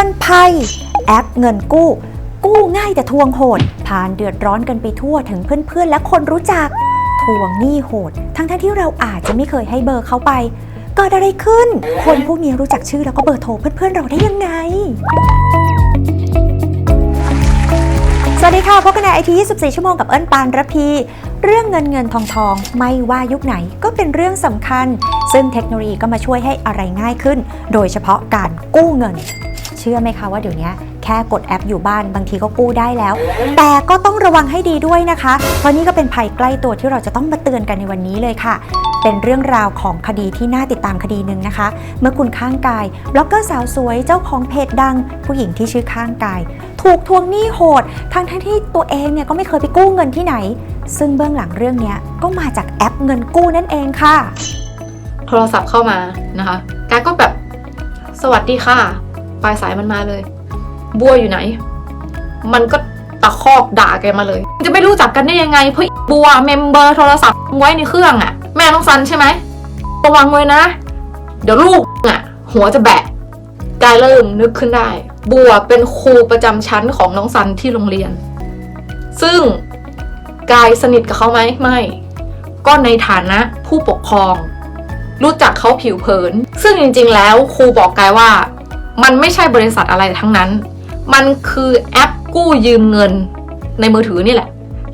ตือนภัย แอปเงินกู้ กู้ง่ายแต่ทวงโหดผ่านเดือดร้อนกันไปทั่วถึงเพื่อนๆ และคนรู้จัก ทวงหนี้โหด ทั้งๆที่เราอาจจะไม่เคยให้เบอร์เขาไป เกิดอะไรขึ้น คนพวกนี้รู้จักชื่อแล้วก็เบอร์โทรเพื่อนๆเราได้ยังไงสวัสดีค่ะพบกันในไอที24 ชั่วโมงกับเอิญปานระพี เรื่องเงินเงินทองทองไม่ว่ายุคไหนก็เป็นเรื่องสำคัญ ซึ่งเทคโนโลยีก็มาช่วยให้อะไรง่ายขึ้น โดยเฉพาะการกู้เงิน เชื่อไหมคะว่าเดี๋ยวนี้แค่กดแอปอยู่บ้านบางทีก็กู้ได้แล้ว แต่ก็ต้องระวังให้ดีด้วยนะคะ เพราะนี่ก็เป็นภัยใกล้ตัวที่เราจะต้องมาเตือนกันในวันนี้เลยค่ะ เป็นเรื่องราวของคดีที่น่าติดตามคดีหนึ่งนะคะ เมื่อคุณข้างกายบล็อกเกอร์สาวสวยเจ้าของเพจดัง ผู้หญิงที่ชื่อข้างกาย ถูกทวงหนี้โหดทั้งที่ตัวเองเนี่ยก็ไม่เคยไปกู้เงินที่ไหน ซึ่งเบื้องหลังเรื่องนี้ก็มาจากแอปเงินกู้นั่นเองค่ะ โทรศัพท์เข้ามานะคะแกก็แบบสวัสดีค่ะ ปลายสายมันมาเลย บัวอยู่ไหน มันก็ตะคอกด่าแกมาเลย จะไม่รู้จักกันได้ยังไง เพราะบัวเมมเบอร์โทรศัพท์ไว้ในเครื่องอะ่ะแม่น้องซันใช่ไหมระวังไว้นะ เดี๋ยวลูกอะหัวจะแบะกายเริ่มนึกขึ้นได้ บัวเป็นครูประจำชั้นของน้องซันที่โรงเรียน ซึ่งกายสนิทกับเขาไหมไม่ ก็ในฐานะผู้ปกครอง รู้จักเขาผิวเผิน ซึ่งจริงๆแล้วครูบอกกายว่า มันไม่ใช่บริษัทอะไรทั้งนั้น มันคือแอปกู้ยืมเงินในมือถือนี่แหละ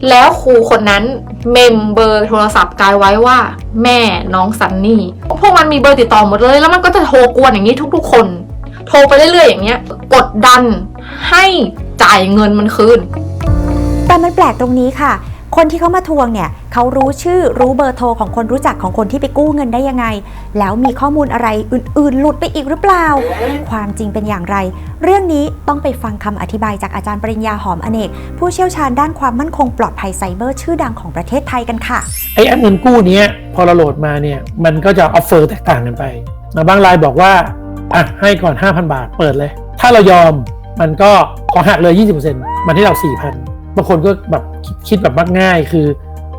แล้วครูคนนั้นเมมเบอร์โทรศัพท์กายไว้ว่า แม่น้องซันนี่ พวกมันมีเบอร์ติดต่อหมดเลย แล้วมันก็จะโทรกวนอย่างนี้ทุกๆคน โทรไปเรื่อยๆอย่างเงี้ย กดดันให้จ่ายเงินมันคืน แต่มันแปลกตรงนี้ค่ะ คนที่เขามาทวงเนี่ยเขารู้ชื่อรู้เบอร์โทรของคนรู้จักของคนที่ไปกู้เงินได้ยังไง แล้วมีข้อมูลอะไรอื่นๆ หลุดไปอีกหรือเปล่า ความจริงเป็นอย่างไร เรื่องนี้ต้องไปฟังคำอธิบายจากอาจารย์ปริญญาหอมอเนก ผู้เชี่ยวชาญด้านความมั่นคงปลอดภัยไซเบอร์ชื่อดังของประเทศไทยกันค่ะไอแอปเงินกู้นี้พอเราโหลดมาเนี่ยมันก็จะออฟเฟอร์แตกต่างกันไปบางรายบอกว่าอะให้ก่อน 5,000 บาทเปิดเลย ถ้าเรายอมมันก็ขอหักเลย 20%มันให้เรา 4,000 บางคนก็แบบคิดแบบมักง่ายคือ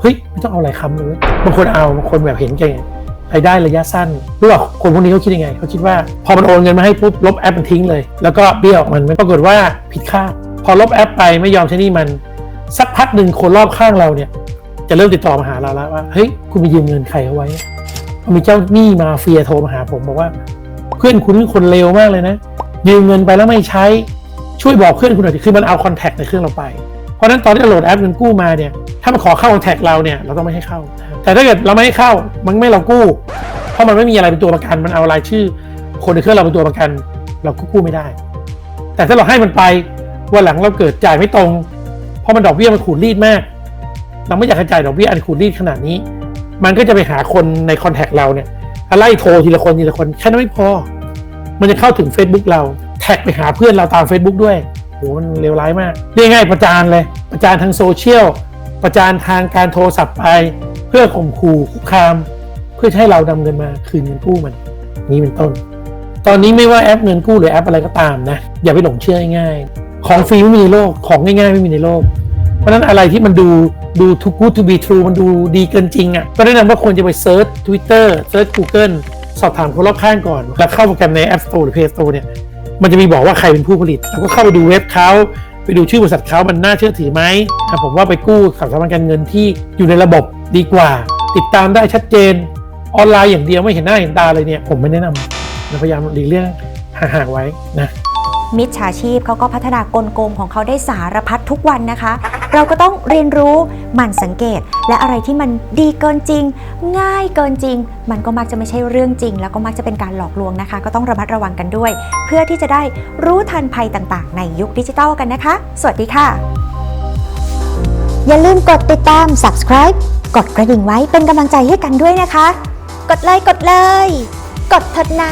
เฮ้ยไม่ต้องเอาอะไรค้ำเลยบางคนเอาบางคนแบบเห็นแก่รายได้ระยะสั้นหรู้ป่ะคนพวกนี้เขาคิดยังไงเขาคิดว่าพอมันโอนเงินมาให้ปุ๊บลบแอปมันทิ้งเลย แล้วก็เบี้ยวมันปรากฏว่าผิดคาดพอลบแอปไปไม่ยอมใช้นี่มัน สักพักหนึ่งคนรอบข้างเราเนี่ยจะเริ่มติดต่อมาหาเราแล้วว่าเฮ้ยคุณไปยืมเงินใครเอาไว้มีเจ้าหนี้มาเฟียโทรมาหาผมบอกว่า เพื่อนคุณนี่คนเลวมากเลยนะ ยืมเงินไปแล้วไม่ใช้ช่วยบอกเพื่อนคุณหน่อยคือมันเอาคอนแทคในเครื่องเราไป เพราะนั้นตอนที่เราโหลดแอปเงินกู้มาเนี่ยถ้ามันขอเข้าคอนแทคเราเนี่ยเราต้องไม่ให้เข้า แต่ถ้าเกิดเราไม่ให้เข้ามันไม่เรากู้ เพราะมันไม่มีอะไรเป็นตัวประกันมันเอารายชื่อ คนในเครื่องเราเป็นตัวประกัน เราก็กู้ไม่ได้ แต่ถ้าเราให้มันไปวันหลังเราเกิดจ่ายไม่ตรง เพราะมันดอกเบี้ยมันขูดรีดมาก เราไม่อยากจ่ายดอกเบี้ยอันขูดรีดขนาดนี้ มันก็จะไปหาคนในคอนแทคเราเนี่ยไล่โทรทีละคนทีละคนแค่นั้นไม่พอ มันจะเข้าถึง Facebook เราแท็กไปหาเพื่อนเราตาม Facebook ด้วย โหมันเลวร้ายมากเรียกง่ายประจานเลย ประจานทางโซเชียลประจานทางการโทรศัพท์ไป เพื่อข่มขู่คุกคาม เพื่อให้เรานำเงินมาคืนเงินกู้มัน นี้เป็นต้น ตอนนี้ไม่ว่าแอปเงินกู้หรือแอปอะไรก็ตามนะอย่าไปหลงเชื่อง่ายๆของฟรีไม่มีในโลกของง่ายๆไม่มีในโลก เพราะฉะนั้นอะไรที่มันดูดู too good to be true มันดูดีเกินจริงอะ่ะก็แนะนำว่าควรจะไปเซิร์ช Twitter เซิร์ช Google สอบถามคนรอบข้างก่อน แล้วเข้าโปรแกรมใน App Store หรือ Play Store เนี่ย มันจะมีบอกว่าใครเป็นผู้ผลิตเราก็เข้าไปดูเว็บเขาไปดูชื่อบริษัทเขามันน่าเชื่อถือไหมอะผมว่าไปกู้สถาบันการเงินที่อยู่ในระบบดีกว่า ติดตามได้ชัดเจนออนไลน์อย่างเดียวไม่เห็นหน้าเห็นตาเลยเนี่ย ผมไม่แนะนำนะพยายามหลีกเลี่ยงห่างๆไว้นะมิจฉาชีพเขาก็พัฒนากลโกงของเขาได้สารพัดทุกวันนะคะ เราก็ต้องเรียนรู้หมั่นสังเกต และอะไรที่มันดีเกินจริง ง่ายเกินจริง มันก็มักจะไม่ใช่เรื่องจริง แล้วก็มักจะเป็นการหลอกลวงนะคะ ก็ต้องระมัดระวังกันด้วย เพื่อที่จะได้รู้ทันภัยต่างๆ ในยุคดิจิทัลกันนะคะ สวัสดีค่ะ อย่าลืมกดติดตาม subscribe กดกระดิ่งไว้เป็นกำลังใจให้กันด้วยนะคะ กดเลยกดเลย กดเถิดนะ